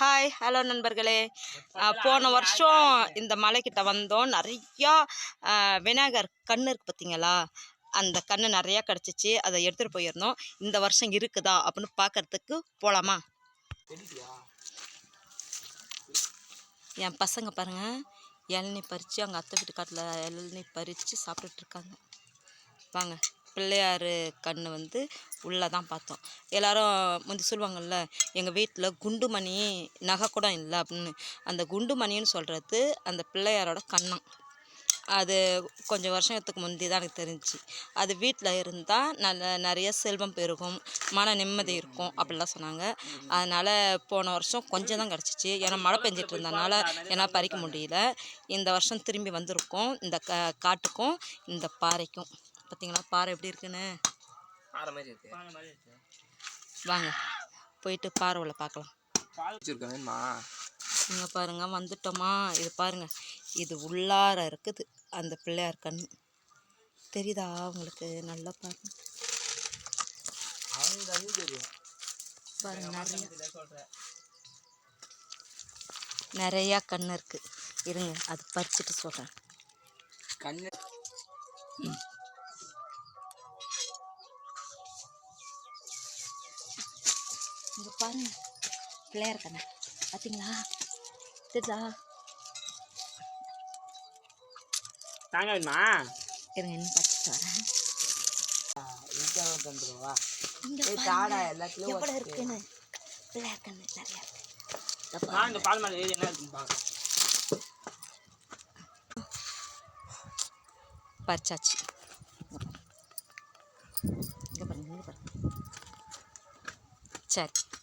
Hi hello நண்பர்களே. போன வருஷம் இந்த மலைக்கிட்ட வந்தோம். நிறையா விநாயகர் கண்ணு இருக்கு பார்த்தீங்களா அந்த கண்ணு நிறையா கிடச்சிச்சு. அதை எடுத்துகிட்டு போயிருந்தோம். இந்த வருஷம் இருக்குதா அப்படின்னு பார்க்கறதுக்கு போகலாமா என் பசங்க பாருங்க. இளநீ பறித்து அங்கே அத்தை வீட்டு காட்டில் இளநீ பறித்து சாப்பிட்டுட்டு இருக்காங்க. வாங்க. பிள்ளையார் கண் வந்து உள்ளே தான் பார்த்தோம். எல்லாரும் முந்தி சொல்லுவாங்கள்ல எங்கள் வீட்டில் குண்டுமணி நகை கூட இல்லை அப்படின்னு. அந்த குண்டுமணின்னு சொல்கிறது அந்த பிள்ளையாரோட கண்ணம். அது கொஞ்சம் வருஷத்துக்கு முந்தி தான் எனக்கு தெரிஞ்சுச்சு அது வீட்டில் இருந்தால் நல்ல நிறைய செல்வம் பெருகும் மன நிம்மதி இருக்கும் அப்படிலாம் சொன்னாங்க. அதனால் போன வருஷம் கொஞ்சம் தான் கிடச்சிச்சு. ஏன்னா மழை பெஞ்சிட்டு இருந்தனால என்னால் பறிக்க முடியல. இந்த வருஷம் திரும்பி வந்திருக்கோம். இந்த க காட்டுக்கும் இந்த பாறைக்கும். பார்த்தீங்களா பாறை எப்படி இருக்குன்னு. ஆற மாதிரி இருக்கு. வாங்க போயிட்டு பாறை உள்ள பார்க்கலாம் வச்சிருக்காங்கம்மா இங்கே பாருங்க வந்துட்டோமா. இது பாருங்க இது உள்ளார இருக்குது. அந்த பிள்ளையார் கண்ணு. தெரியுதா உங்களுக்கு? நல்லா பாருங்க. பாருங்க நிறைய நிறையா கண்ணு இருக்குது இருங்க அது பறிச்சுட்டு சொல்கிறேன் கண்ணு. இங்கே பாருங்க பிள்ளையார் கண்ணு பார்த்தீங்களா தெரியுதா தாங்க வேணுமா இருங்க இன்னும் பறிச்சுட்டு வரேன் எவ்வளோ இருக்குன்னு பிள்ளையார் கண்ணு நிறையா இருக்கு பால் மேலே ஏறி என்ன இருக்குன்னு பாருங்க பறிச்சாச்சு இங்கே பாருங்க இங்கே பாருங்க சரி